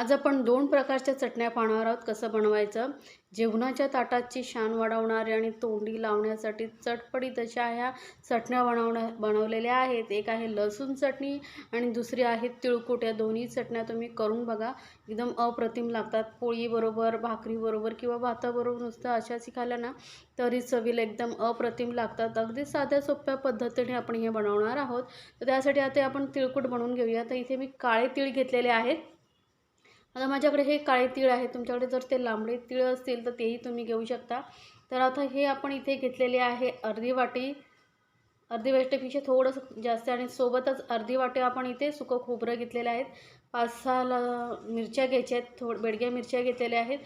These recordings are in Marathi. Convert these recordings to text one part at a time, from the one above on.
आज आपण दोन प्रकारच्या चटण्या पाहणार आहोत. कसं बनवायचं? जेवणाच्या ताटाची शान वाढवणारे आणि तोंडी लावण्यासाठी चटपटीत अशा ह्या चटण्या बनवण्या बनवलेल्या आहेत. एक आहे लसूण चटणी आणि दुसरी आहे तिळकुट. या दोन्ही चटण्या तुम्ही करून बघा. एकदम अप्रतिम लागतात. पोळीबरोबर भाकरीबरोबर किंवा भाताबरोबर नुसतं अशाच खाल्ल्या ना तरी चवीला एकदम अप्रतिम लागतात. अगदी साध्या सोप्या पद्धतीने आपण हे बनवणार आहोत. तर त्यासाठी आता आपण तिळकुट बनवून घेऊया. तर इथे मी काळे तीळ घेतलेले आहेत. आता माझ्याकडे हे काळे तीळ आहे. तुमच्याकडे जर ते लांबडे तीळ असतील तर तेही तुम्ही घेऊ शकता. तर आता हे आपण इथे घेतलेले आहे अर्धी वाटी. अर्धी वाटीपेक्षा थोडंसं जास्त आणि सोबतच अर्धी वाटी आपण इथे सुकं खोबरं घेतलेलं आहेत पाच सहा मिरच्या घ्यायच्या आहेत. थोड बेडग्या मिरच्या घेतलेल्या आहेत.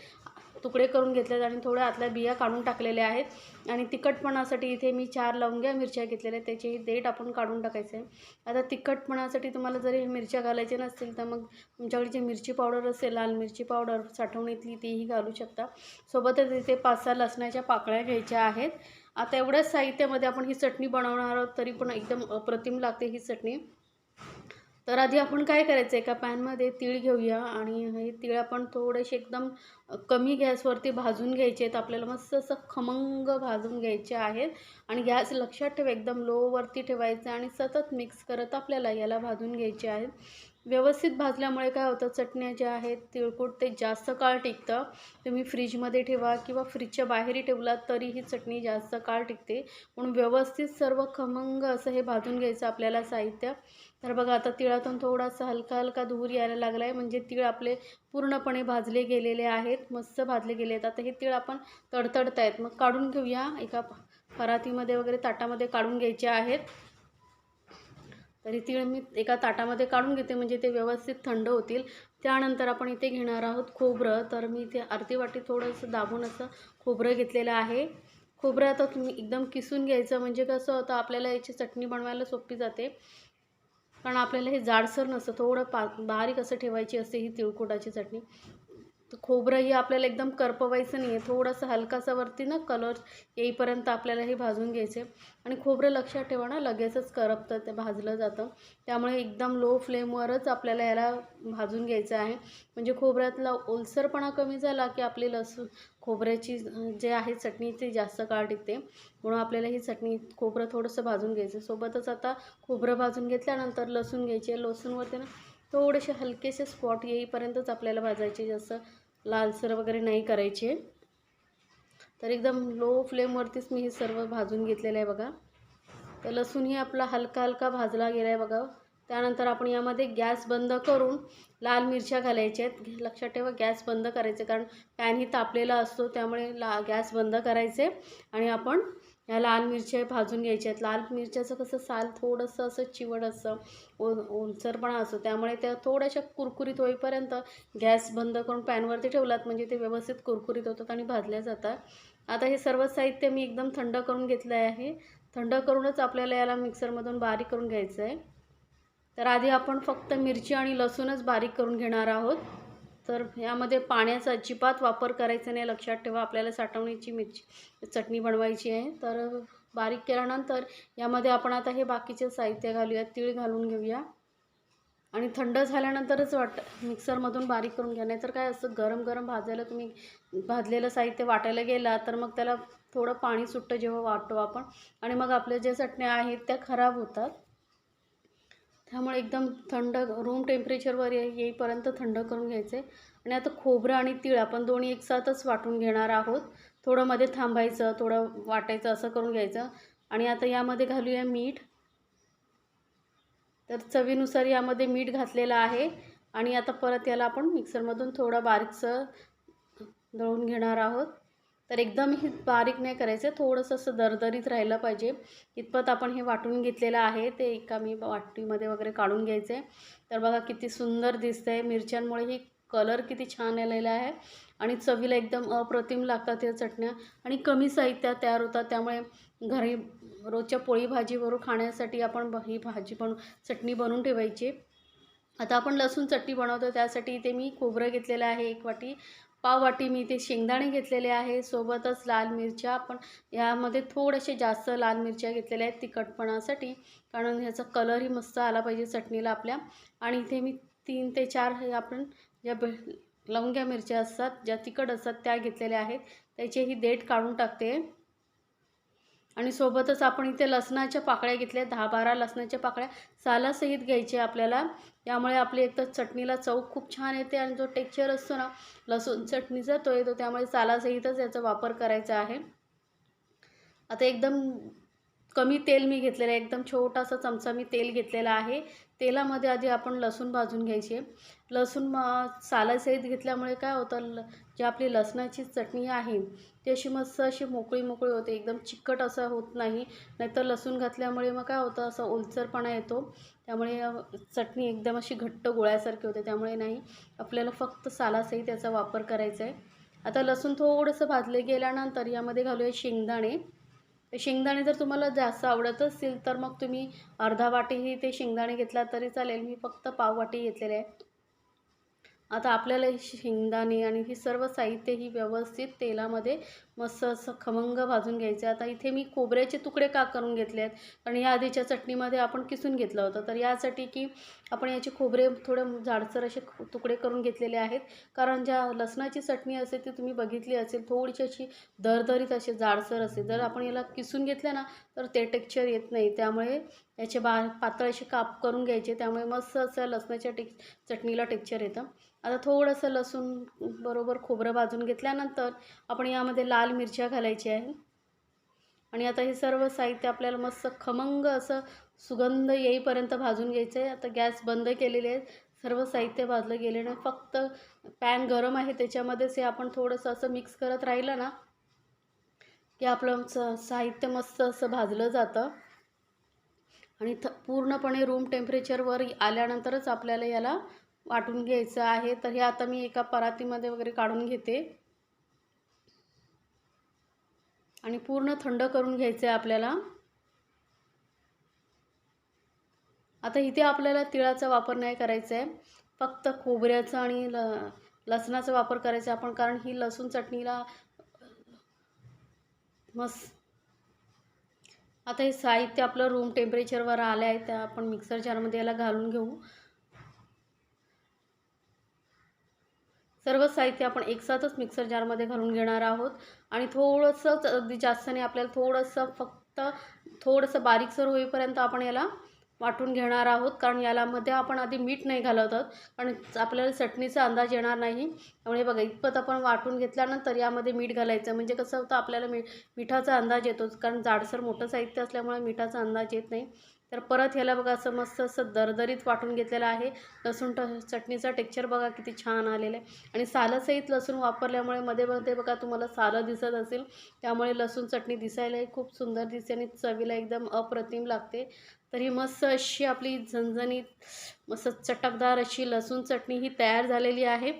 तुकडे करून घेतलेत आणि थोड्या आतल्या बिया काढून टाकलेल्या आहेत. आणि तिखटपणासाठी इथे मी चार लवंग्या मिरच्या घेतलेल्या आहेत. त्याची देठ आपण काढून टाकायचं आहे. आता तिखटपणासाठी तुम्हाला जरी मिरच्या घालायच्या नसतील तर मग तुमच्याकडे जी मिरची पावडर असेल लाल मिरची पावडर साठवणीतली तीही घालू शकता. सोबतच इथे पाच सहा लसणाच्या पाकळ्या घ्यायच्या आहेत. आता एवढ्याच साहित्यामध्ये आपण ही चटणी बनवणार आहोत तरी पण एकदम अप्रतिम लागते ही चटणी. तर आधी आपण काय करायचं एका पॅनमध्ये तीळ घेऊया आणि हे तीळ आपण थोडेसे एकदम कमी गॅसवरती भाजून घ्यायचे आहेत. आपल्याला मस्त असं खमंग भाजून घ्यायचे आहेत. आणि गॅस लक्षात ठेवा एकदम लोवरती ठेवायचं आणि सतत मिक्स करत आपल्याला याला भाजून घ्यायचे आहेत. व्यवस्थित भाजल्यामुळे काय होतं? चटण्या ज्या आहेत तिळकुट ते जास्त काळ टिकतं. तुम्ही फ्रीजमध्ये ठेवा किंवा फ्रीजच्या बाहेरही ठेवलात तरी ही चटणी जास्त काळ टिकते. म्हणून व्यवस्थित सर्व खमंग असं हे भाजून घ्यायचं आपल्याला साहित्य. तर बघा आता तिळातून थोडासा हलका हलका धूर यायला लागला आहे म्हणजे तीळ आपले पूर्णपणे भाजले गेलेले आहेत. मस्त भाजले गेले आहेत आता हे तीळ आपण तडतडत आहेत मग काढून घेऊया. एका परातीमध्ये वगैरे ताटामध्ये काढून घ्यायचे आहेत. तरी तीळ मी एका ताटामध्ये काढून घेते म्हणजे ते व्यवस्थित थंड होतील. त्यानंतर आपण इथे घेणार आहोत खोबरं. तर मी इथे अर्धी वाटी थोडंसं दाबून असं खोबरं घेतलेलं आहे. खोबरं आता तुम्ही एकदम किसून घ्यायचं म्हणजे कसं होतं आपल्याला याची चटणी बनवायला सोपी जाते. कारण आपल्याला हे जाडसर नसतं थोडं पा बारीक असं ठेवायची असते ही तिळकुटाची चटणी. खोबरं खोबरंही आपल्याला एकदम करपवायचं नाही आहे थोडंसं हलकासा वरती ना कलर येईपर्यंत आपल्याला हे भाजून घ्यायचे. आणि खोबरं लक्षात ठेवा ना लगेचच करपतं ते भाजलं जातं. त्यामुळे एकदम लो फ्लेमवरच आपल्याला याला भाजून घ्यायचं आहे. म्हणजे खोबऱ्यातला ओलसरपणा कमी झाला की आपली लसूण खोबऱ्याची जे आहे चटणी ती जास्त काळ टिकते. म्हणून आपल्याला ही चटणी खोबरं थोडंसं भाजून घ्यायचं. सोबतच आता खोबरं भाजून घेतल्यानंतर लसूण घ्यायची लसूणवरती ना थोडेसे हलकेसे स्पॉट येईपर्यंतच आपल्याला भाजायचे. जास्त लालसर वगैरे नाही करायचे. तर एकदम लो फ्लेमवरतीच मी हे सर्व भाजून घेतलेलं आहे बघा. तर लसूणही आपला हलका हलका भाजला गेला आहे बघा. त्यानंतर आपण यामध्ये गॅस बंद करून लाल मिरच्या घालायच्या आहेत. लक्षात ठेवा गॅस बंद करायचे कारण पॅनही तापलेला असतो त्यामुळे ला गॅस बंद करायचे आणि आपण ह्या लाल मिरच्या भाजून घ्यायच्या आहेत. लाल मिरच्याचं कसं साल थोडंसं असं चिवड असं ओ ओलसरपणा असतो. त्यामुळे त्या थोड्याशा कुरकुरीत होईपर्यंत गॅस बंद करून पॅनवरती ठेवलात म्हणजे ते व्यवस्थित कुरकुरीत होतात आणि भाजल्या जातात. आता हे सर्व साहित्य मी एकदम थंड करून घेतलं आहे. थंड करूनच आपल्याला याला मिक्सरमधून बारीक करून घ्यायचं आहे तर आधी आपण फक्त मिरची आणि लसूणच बारीक करून घेणार आहोत. तर यामध्ये पाण्याचा अजिबात वापर करायचा नाही. लक्षात ठेवा आपल्याला साठवणीची मिरची चटणी बनवायची आहे. तर बारीक केल्यानंतर यामध्ये आपण आता हे बाकीचे साहित्य घालूया तीळ घालून घेऊया. आणि थंड झाल्यानंतरच वाट मिक्सरमधून बारीक करून घ्या. नाहीतर काय असं गरम गरम भाजायला तुम्ही भाजलेलं साहित्य वाटायला गेला तर मग त्याला थोडं पाणी सुट्टं जेव्हा वाटतो आपण. आणि मग आपल्या ज्या चटण्या आहेत त्या खराब होतात. त्यामुळे एकदम थंड रूम टेम्परेचरवर येईपर्यंत थंड करून घ्यायचे. आणि आता खोबरं आणि तीळ आपण दोन्ही एकसाथच वाटून घेणार आहोत. थोडं मध्ये थांबायचं थोडं वाटायचं असं करून घ्यायचं. आणि आता यामध्ये घालूया मीठ. तर चवीनुसार यामध्ये मीठ घातलेलं आहे. आणि आता परत याला आपण मिक्सरमधून थोडं बारीकसं दळून घेणार आहोत. तर एकदम हे बारीक नाही करायचं थोडंसं असं दरदरीत राहिलं पाहिजे. इतपत आपण हे वाटून घेतलेलं आहे ते एका मी वाटीमध्ये वगैरे काढून घ्यायचे तर बघा किती सुंदर दिसतं आहे मिरच्यांमुळे ही कलर किती छान आलेला आहे. आणि चवीला एकदम अप्रतिम लागतात या चटण्या. आणि कमी साहित्यात तयार होतात त्यामुळे घरी रोजच्या पोळी भाजीवरून खाण्यासाठी आपण ही भाजी पण चटणी बनवून ठेवायची. आता आपण लसूण चटणी बनवतो त्यासाठी इथे मी खोबरं घेतलेलं आहे एक वाटी. पाववाटी मी ते शेंगदाणे घेतलेले आहे सोबतच लाल मिरच्या पण यामध्ये थोडेसे जास्त लाल मिरच्या घेतलेल्या आहेत तिखटपणासाठी कारण ह्याचा कलरही मस्त आला पाहिजे चटणीला आपल्या. आणि इथे मी तीन ते चार हे आपण ज्या बे लवंग्या मिरच्या असतात ज्या तिखट असतात त्या घेतलेल्या आहेत. त्याचीही देठ काढून टाकते. आणि सोबतच आपण इथे लसणाच्या पाकळ्या घेतल्या दहा बारा लसणाच्या पाकळ्या सालासहित घ्यायचे आपल्याला. त्यामुळे आपली एकतर चटणीला चव खूप छान येते आणि जो टेक्चर असतो ना लसूण चटणीचा तो येतो त्यामुळे सालासहितच याचा वापर करायचा आहे. आता एकदम कमी तेल मी घेतलेलं आहे. एकदम छोटासा चमचा मी तेल घेतलेला आहे. तेलामध्ये आधी आपण लसूण भाजून घ्यायचे. लसूण म सालासहित घेतल्यामुळे काय होतं ल जी आपली लसणाची चटणी आहे ती अशी मस्त अशी मोकळी मोकळी होते. एकदम चिकट असं होत नाही. नाहीतर लसूण घातल्यामुळे मग काय होतं असं ओलसरपणा येतो. त्यामुळे चटणी एकदम अशी घट्ट गोळ्यासारखी होते. त्यामुळे नाही आपल्याला फक्त सालासहित त्याचा वापर करायचा आहे. आता लसूण थोडंसं भाजले गेल्यानंतर यामध्ये घालूया शेंगदाणे. शेंगदाणे जर तुम्हाला जास्त आवडत असतील तर मग तुम्ही अर्धा वाटीही ते शेंगदाणे घेतला तरी चालेल. मी फक्त पाव वाटी घेतलेले आहे. आता आपल्याला ही शेंगदाणे आणि ही सर्व साहित्य ही व्यवस्थित तेलामध्ये मस्त असं खमंग भाजून घ्यायचं आता इथे मी खोबऱ्याचे तुकडे का करून घेतले आहेत? कारण या आधीच्या चटणीमध्ये आपण किसून घेतलं होतं. तर यासाठी की आपण याचे खोबरे थोडे जाडसर असे तुकडे करून घेतलेले आहेत. कारण ज्या लसणाची चटणी असते ती तुम्ही बघितली असेल थोडीशी अशी दरदरीत असे जाडसर असते जर आपण याला किसून घेतलं ना तर ते टेक्स्चर येत नाही. त्यामुळे याचे बा पातळ असे काप करून घ्यायचे त्यामुळे मस्त असं लसणाच्या टेक चटणीला टेक्चर येतं. आता थोडंसं लसूण बरोबर खोबरं भाजून घेतल्यानंतर आपण यामध्ये लाल मिरच्या घालायच्या आहे. आणि आता हे सर्व साहित्य आपल्याला मस्त खमंग असं सुगंध येईपर्यंत भाजून घ्यायचं आहे. आता गॅस बंद केलेले आहे. सर्व साहित्य भाजलं गेलेलं फक्त पॅन गरम आहे त्याच्यामध्येच हे आपण थोडंसं असं मिक्स करत राहिलं ना की आपलं स साहित्य मस्त असं भाजलं जातं. आणि थ पूर्णपणे रूम टेम्परेचरवर आल्यानंतरच आपल्याला याला वाटून घ्यायचं आहे. तर हे आता मी एका परातीमध्ये वगैरे काढून घेते. आणि पूर्ण थंड करून घ्यायचं आहे आपल्याला. आता इथे आपल्याला तिळाचा वापर नाही करायचा आहे फक्त खोबऱ्याचा आणि ल लसणाचा वापर करायचा आहे आपण कारण ही लसूण चटणीला मस्त आता हे साहित्य आपलं रूम टेम्परेचरवर आलं आहे त्या आपण मिक्सर जारमध्ये याला घालून घेऊ. सर्व साहित्य आपण एकसाथच मिक्सर जारमध्ये घालून घेणार आहोत. आणि थोडंसंच अगदी जास्त नाही आपल्याला थोडंसं फक्त थोडंसं बारीकसर होईपर्यंत आपण याला वाटून घेणार आहोत कारण यालामध्ये आपण आधी मीठ नाही घालत आहोत कारण आपल्याला चटणीचा अंदाज येणार नाही. त्यामुळे बघा इतपत आपण वाटून घेतल्यानंतर यामध्ये मीठ घालायचं. म्हणजे कसं होतं आपल्याला मी मिठाचा अंदाज येतो कारण जाडसर मोठं साहित्य असल्यामुळे मिठाचा अंदाज येत नाही. तर परत ह्याला बघा असं मस्त असं दरदरीत वाटून घेतलेलं आहे. लसूण ट चटणीचा टेक्स्चर बघा किती छान आलेलं आहे. आणि सालसहित लसूण वापरल्यामुळे मध्ये मध्ये बघा तुम्हाला सालं दिसत असेल. त्यामुळे लसूण चटणी दिसायलाही खूप सुंदर दिसते आणि चवीला एकदम अप्रतिम लागते. तर ही मस्त अशी आपली झणझणीत मस्त चटकदार अशी लसूण चटणी ही तयार झालेली आहे.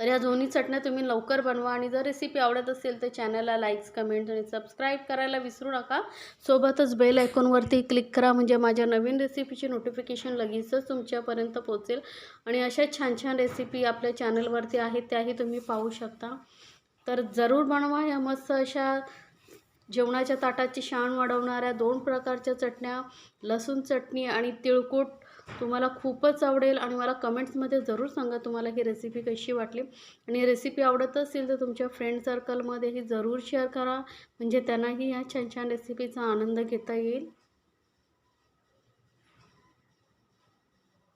तर या दोन्ही चटण्या तुम्ही लवकर बनवा आणि जर रेसिपी आवडत असेल तर चॅनलला लाईक्स कमेंट आणि सबस्क्राईब करायला विसरू नका. सोबतच बेल आयकॉनवरती क्लिक करा म्हणजे माझ्या नवीन रेसिपीची नोटिफिकेशन लगेचच तुमच्यापर्यंत पोहोचेल. आणि अशा छान छान रेसिपी आपल्या चॅनलवरती आहेत त्याही तुम्ही पाहू शकता. तर जरूर बनवा या मस्त अशा जेवणाच्या ताटाची शान वाढवणाऱ्या दोन प्रकारच्या चटण्या लसूण चटणी आणि तिळकूट तुम्हाला खूपच आवडेल आणि मला कमेंट्समध्ये जरूर सांगा तुम्हाला ही रेसिपी कशी वाटली. आणि रेसिपी आवडत असेल तर तुमच्या फ्रेंड सर्कलमध्येही जरूर शेअर करा. म्हणजे त्यांनाही ह्या छान छान रेसिपीचा आनंद घेता येईल.